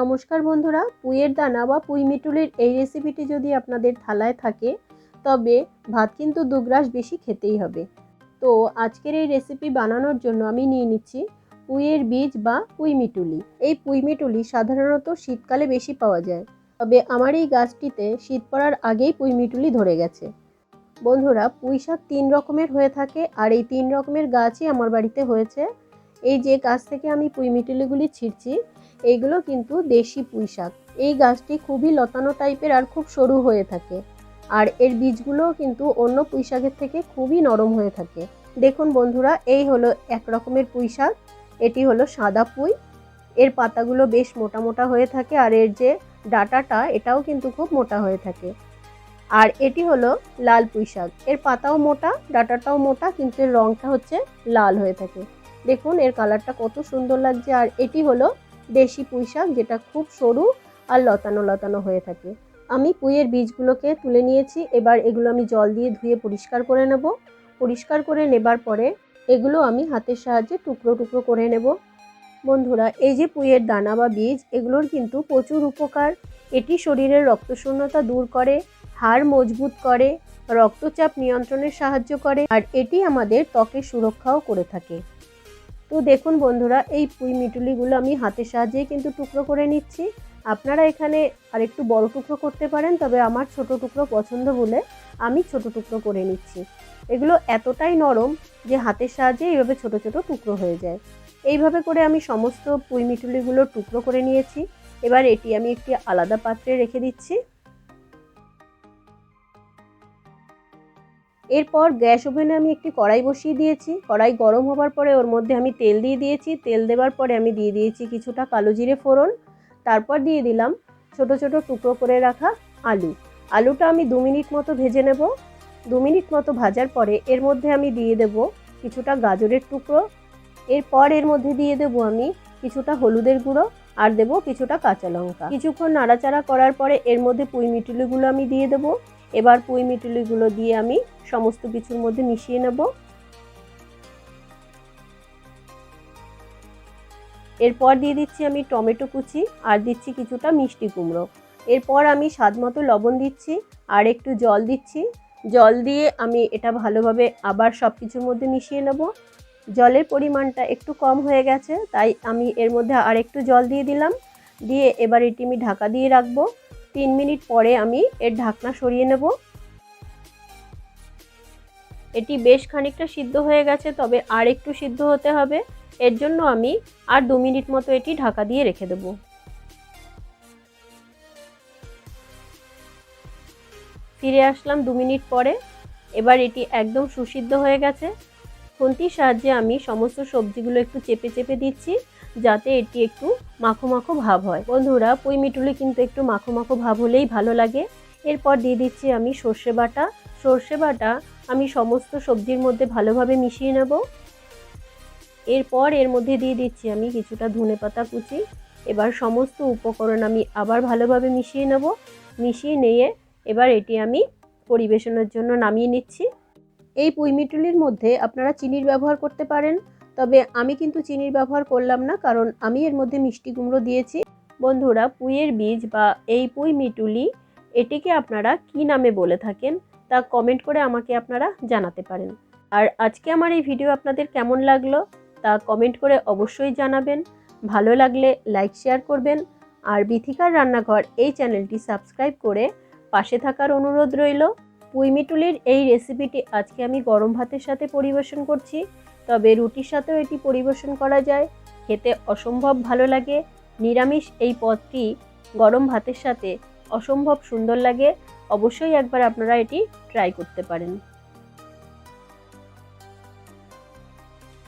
নমস্কার বন্ধুরা, পুইয়ের দানা বা পুঁই মিটুলির এই রেসিপিটি যদি আপনাদের থালায় থাকে, তবে ভাত কিন্তু দু দুগ্রাস বেশি খেতেই হবে। তো আজকের এই রেসিপি বানানোর জন্য আমি নিয়ে নিচ্ছি পুইয়ের বীজ বা পুঁই মিটুলি। এই পুঁই মিটুলি সাধারণত শীতকালে বেশি পাওয়া যায়, তবে আমার এই গাছটিতে শীত পড়ার আগেই পুঁই মিটুলি ধরে গেছে। বন্ধুরা, পুঁই শাক তিন রকমের হয়ে থাকে, আর এই তিন রকমের গাছই আমার বাড়িতে হয়েছে। এই যে গাছ থেকে আমি পুঁই মিটুলিগুলি ছিঁড়ছি এইগুলো কিন্তু দেশি পুঁই শাক। এই গাছটি খুবই লতানো টাইপের আর খুব সরু হয়ে থাকে। আর এর বীজগুলোও কিন্তু অন্য পুঁই শাকের থেকে খুবই নরম হয়ে থাকে। দেখুন বন্ধুরা, এই হলো এক রকমের পুঁই শাক। এটি হলো সাদা পুঁই। এর পাতাগুলো বেশ মোটা মোটা হয়ে থাকে আর এর যে ডাটাটা, এটাও কিন্তু খুব মোটা হয়ে থাকে। আর এটি হলো লাল পুঁই শাক। এর পাতাও মোটা, ডাটাটাও মোটা, কিন্তু এর রঙটা হচ্ছে লাল হয়ে থাকে। দেখুন, এর কালারটা কত সুন্দর লাগছে। আর এটি হলো দেশি পুঁই শাক যেটা খুব সরু আর লতানো লতানো হয়ে থাকে। আমি পুঁইয়ের বীজগুলোকে তুলে নিয়েছি, এবার এগুলো আমি জল দিয়ে ধুয়ে পরিষ্কার করে নেব। পরিষ্কার করে নেবার পরে এগুলো আমি হাতের সাহায্যে টুকরো টুকরো করে নেব। বন্ধুরা, এই যে পুঁইয়ের দানা বা বীজ, এগুলোর কিন্তু প্রচুর উপকার। এটি শরীরের রক্তশূন্যতা দূর করে, হাড় মজবুত করে, রক্তচাপ নিয়ন্ত্রণে সাহায্য করে, আর এটি আমাদের ত্বকের সুরক্ষাও করে থাকে। তো দেখুন বন্ধুরা, এই পুঁই মিটুলিগুলো আমি হাতের সাহায্যেই কিন্তু টুকরো করে নিচ্ছি। আপনারা এখানে আর একটু বড় টুকরো করতে পারেন, তবে আমার ছোট টুকরো পছন্দ বলে আমি ছোট টুকরো করে নিচ্ছি। এগুলো এতটাই নরম যে হাতের সাহায্যে এইভাবে ছোট ছোট টুকরো হয়ে যায়। এইভাবে করে আমি সমস্ত পুঁই মিটুলিগুলো টুকরো করে নিয়েছি। এবার এটি আমি একটি আলাদা পাত্রে রেখে দিচ্ছি। এরপর গ্যাস ওভেনে আমি একটি কড়াই বসিয়ে দিয়েছি। কড়াই গরম হবার পরে ওর মধ্যে আমি তেল দিয়ে দিয়েছি। তেল দেওয়ার পরে আমি দিয়ে দিয়েছি কিছুটা কালো জিরে ফোড়ন। তারপর দিয়ে দিলাম ছোট ছোট টুকরো করে রাখা আলু। আলুটা আমি দু মিনিট মতো ভেজে নেব। দু মিনিট মতো ভাজার পরে এর মধ্যে আমি দিয়ে দেব কিছুটা গাজরের টুকরো। এরপর এর মধ্যে দিয়ে দেব আমি কিছুটা হলুদের গুঁড়ো আর দেব কিছুটা কাঁচা লঙ্কা। কিছুক্ষণ নাড়াচাড়া করার পরে এর মধ্যে পুঁই মিটুলিগুলো আমি দিয়ে দেবো। এবার পুঁই মিটুলিগুলো দিয়ে আমি সমস্ত কিছুর মধ্যে মিশিয়ে নেব। এরপর দিয়ে দিচ্ছি আমি টমেটো কুচি আর দিচ্ছি কিছুটা মিষ্টি কুমড়ো। এরপর আমি স্বাদ মতো লবণ দিচ্ছি আর একটু জল দিচ্ছি। জল দিয়ে আমি এটা ভালোভাবে আবার সব কিছুর মধ্যে মিশিয়ে নেব। জলের পরিমাণটা একটু কম হয়ে গেছে, তাই আমি এর মধ্যে আর একটু জল দিয়ে দিলাম। দিয়ে এবার এটি আমি ঢাকা দিয়ে রাখব। তিন মিনিট পরে আমি এর ঢাকনা সরিয়ে নেব। এটি বেশ খানিকটা সিদ্ধ হয়ে গেছে, তবে আর একটু সিদ্ধ হতে হবে। এর জন্য আমি আর দু মিনিট মতো এটি ঢাকা দিয়ে রেখে দেব। ফিরে আসলাম দু মিনিট পরে। এবার এটি একদম সুসিদ্ধ হয়ে গেছে। খুন্তির সাহায্যে আমি সমস্ত সবজিগুলো একটু চেপে চেপে দিচ্ছি, যাতে এটি একটু মাখো মাখো ভাব হয়। বন্ধুরা, পুঁই মিটুলি কিন্তু একটু মাখো মাখো ভাব হলেই ভালো লাগে। এরপর দিয়ে দিচ্ছি আমি সর্ষে বাটা। সর্ষে বাটা আমি সমস্ত সবজির মধ্যে ভালোভাবে মিশিয়ে নেব। এরপর এর মধ্যে দিয়ে দিচ্ছি আমি কিছুটা ধনে পাতা কুচি। এবার সমস্ত উপকরণ আমি আবার ভালোভাবে মিশিয়ে নেব। মিশিয়ে নিয়ে এবার এটি আমি পরিবেশনের জন্য নামিয়ে নিচ্ছি। এই পুঁইমিটুলির মধ্যে আপনারা চিনির ব্যবহার করতে পারেন, তবে আমি কিন্তু চিনির ব্যবহার করলাম না, কারণ আমি এর মধ্যে মিষ্টি কুমড়ো দিয়েছি। বন্ধুরা, পুঁইয়ের বীজ বা এই পুঁই মিটুলি এটিকে আপনারা কি নামে বলে থাকেন তা কমেন্ট করে আমাকে আপনারা জানাতে পারেন। আর আজকে আমার এই ভিডিও আপনাদের কেমন লাগল তা কমেন্ট করে অবশ্যই জানাবেন। ভালো লাগলে লাইক, শেয়ার করবেন আর বিথিকার রান্নাঘর এই চ্যানেলটি সাবস্ক্রাইব করে পাশে থাকার অনুরোধ রইল। পুঁইমিটুলির এই রেসিপিটি আজকে আমি গরম ভাতের সাথে পরিবেশন করছি। তবে রুটির সাথেও এটি পরিবেশন করা যায়। খেতে অসম্ভব ভালো লাগে। নিরামিষ এই পদটি গরম ভাতের সাথে অসম্ভব সুন্দর লাগে। অবশ্যই একবার আপনারা এটি ট্রাই করতে পারেন।